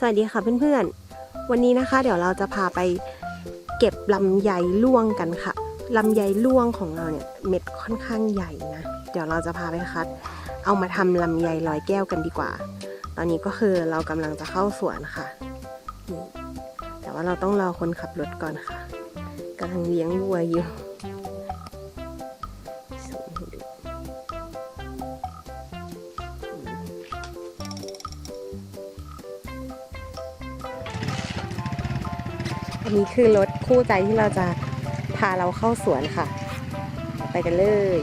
สวัสดีค่ะเพื่อนๆ วันนี้นะคะ เดี๋ยวเราจะพาไปเก็บลำไยล่วงกันค่ะลำไยล่วงของเราเนี่ยเม็ดค่อนข้างใหญ่นะเดี๋ยวเราจะพาไปคัด เอามาทำลำไยลอยแก้วกันดีกว่า ตอนนี้ก็คือเรากำลังจะเข้าสวนค่ะ แต่ว่าเราต้องรอคนขับรถก่อนค่ะกำลังเลี้ยงวัวอยู่ อันนี้คือรถคู่ใจที่เราจะพาเราเข้าสวนค่ะ ไปกันเลย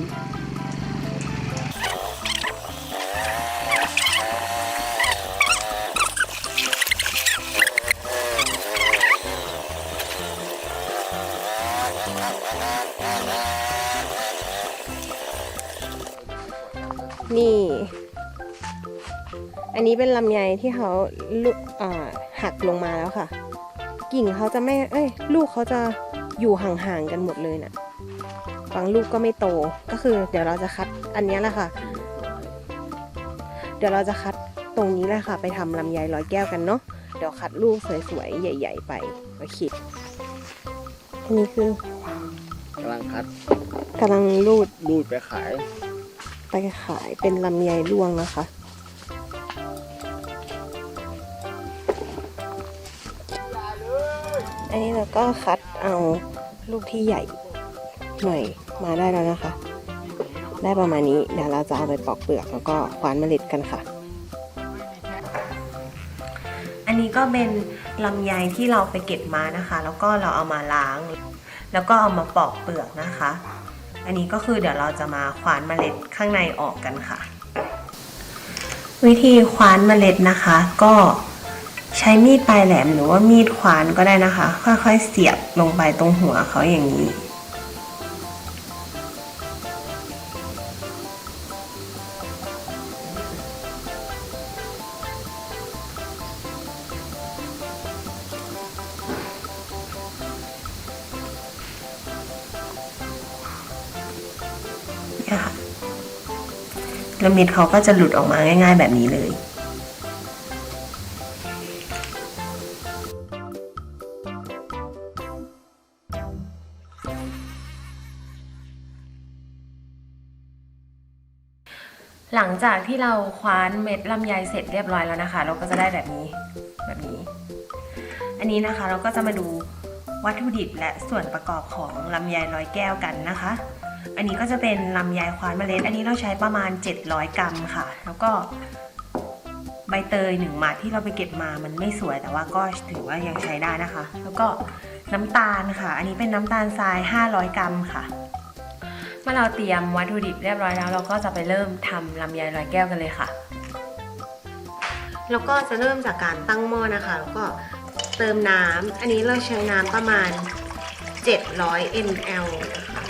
นี่ อันนี้เป็นลำไยที่เขาลุอ่าหักลงมาแล้วค่ะ กิ่งเขาจะไม่ เอ้ย ลูกเขาจะอยู่ห่างๆกันหมดเลยนะ่ะบางลูกก็ไม่โต ก็คือ เดี๋ยวเราจะคัดอันเนี้ยแหละค่ะ เดี๋ยวเราจะคัดตรงนี้แหละค่ะ ไปทำลำไยร้อยแก้วกันเนาะ เดี๋ยวคัดลูกสวยๆ ใหญ่ ๆ ไปโอเคอันนี้คือกำลังคัดกำลังรูดรูดไปขาย ไปขายเป็นลำไยร่วงนะคะ อันนี้เราก็คัดเอาลูกที่ใหญ่หน่อยมาได้แล้วนะคะ ได้ประมาณนี้เดี๋ยวเราจะเอาไปปอกเปลือกแล้วก็คว้านเมล็ดกันค่ะ อันนี้ก็เป็นลำไยที่เราไปเก็บมานะคะ แล้วก็เราเอามาล้าง แล้วก็เอามาปอกเปลือกนะคะ อันนี้ก็คือเดี๋ยวเราจะมาคว้านเมล็ดข้างในออกกันค่ะ วิธีคว้านเมล็ดนะคะ ก็ ใช้มีดปลายแหลมหรือว่ามีดควานก็ได้นะคะ ค่อยๆเสียบลงไปตรงหัวเขาอย่างนี้ เนี่ยค่ะแล้วเม็ดเขาก็จะหลุดออกมาง่าย ๆ แบบนี้เลย หลังจากที่เราคว้านเม็ดลำไยเสร็จเรียบร้อยแล้วนะคะ เราก็จะได้แบบนี้แบบนี้ อันนี้นะคะเราก็จะมาดูวัตถุดิบและส่วนประกอบของลำไยร้อยแก้วกันนะคะ อันนี้ก็จะเป็นลำไยคว้านเมล็ด อันนี้เราใช้ประมาณ 700 กรัมค่ะ แล้วก็ใบเตยหนึ่งหมัดที่เราไปเก็บมามันไม่สวยแต่ว่าก็ถือว่ายังใช้ได้นะคะ แล้วก็น้ำตาลค่ะ อันนี้เป็นน้ำตาลทราย 500 กรัมค่ะ เมื่อเราเตรียมวัตถุดิบเรียบร้อยแล้ว เราก็จะไปเริ่มทำลำไยร้อยแก้วกันเลยค่ะ แล้วก็จะเริ่มจากการตั้งหม้อนะคะแล้วก็เติมน้ำอันนี้เราใช้น้ำประมาณ 700 ml นะคะ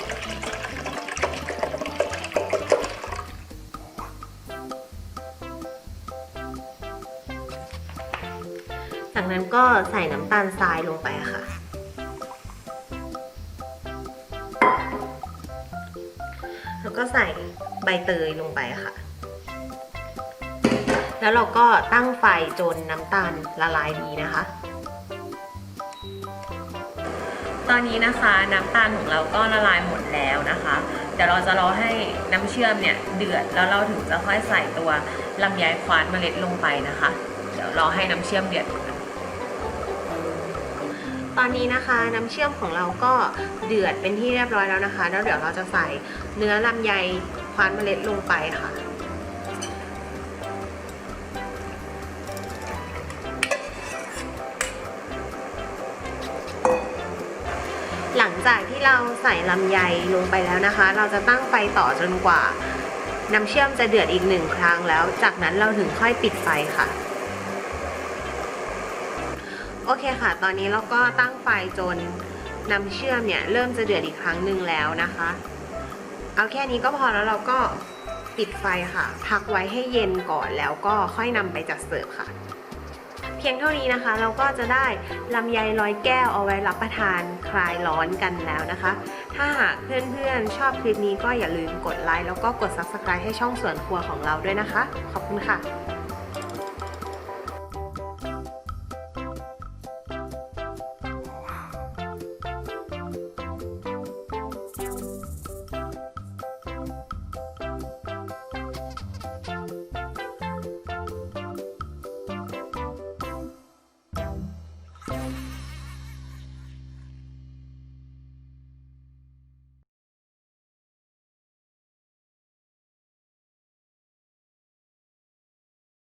จากนั้นก็ใส่น้ำตาลทรายลงไปค่ะ แล้วก็ใส่ใบเตยลงไปค่ะ แล้วเราก็ตั้งไฟจนน้ำตาลละลายดีนะคะ ตอนนี้นะคะน้ำตาลของเราก็ละลายหมดแล้วนะคะเดี๋ยวเราจะรอให้น้ำเชื่อมเนี่ยเดือดแล้วเราถึงจะค่อยใส่ตัวลำไยควานเมล็ดลงไปนะคะ เดี๋ยวรอให้น้ำเชื่อมเดือด ตอนนี้นะคะน้ำเชื่อมของเราก็เดือดเป็นที่เรียบร้อยแล้วนะคะ แล้วเดี๋ยวเราจะใส่เนื้อลำไยควานเมล็ดลงไปค่ะ หลังจากที่เราใส่ลำไยลงไปแล้วนะคะ เราจะตั้งไฟต่อจนกว่า น้ำเชื่อมจะเดือดอีกหนึ่งครั้งแล้ว จากนั้นเราถึงค่อยปิดไฟค่ะ โอเคค่ะ ตอนนี้เราก็ตั้งไฟจนน้ำเชื่อมเนี่ยเริ่มจะเดือดอีกครั้งหนึ่งแล้วนะคะ เอาแค่นี้ก็พอแล้วเราก็ปิดไฟค่ะ พักไว้ให้เย็นก่อนแล้วก็ค่อยนำไปจัดเสิร์ฟค่ะ เพียงเท่านี้นะคะ เราก็จะได้ลำไยร้อยแก้วเอาไว้รับประทานคลายร้อนกันแล้วนะคะ ถ้าหากเพื่อนๆชอบคลิปนี้ก็อย่าลืมกดไลค์แล้วก็กด Subscribe ให้ช่องสวนครัวของเราด้วยนะคะ ขอบคุณค่ะ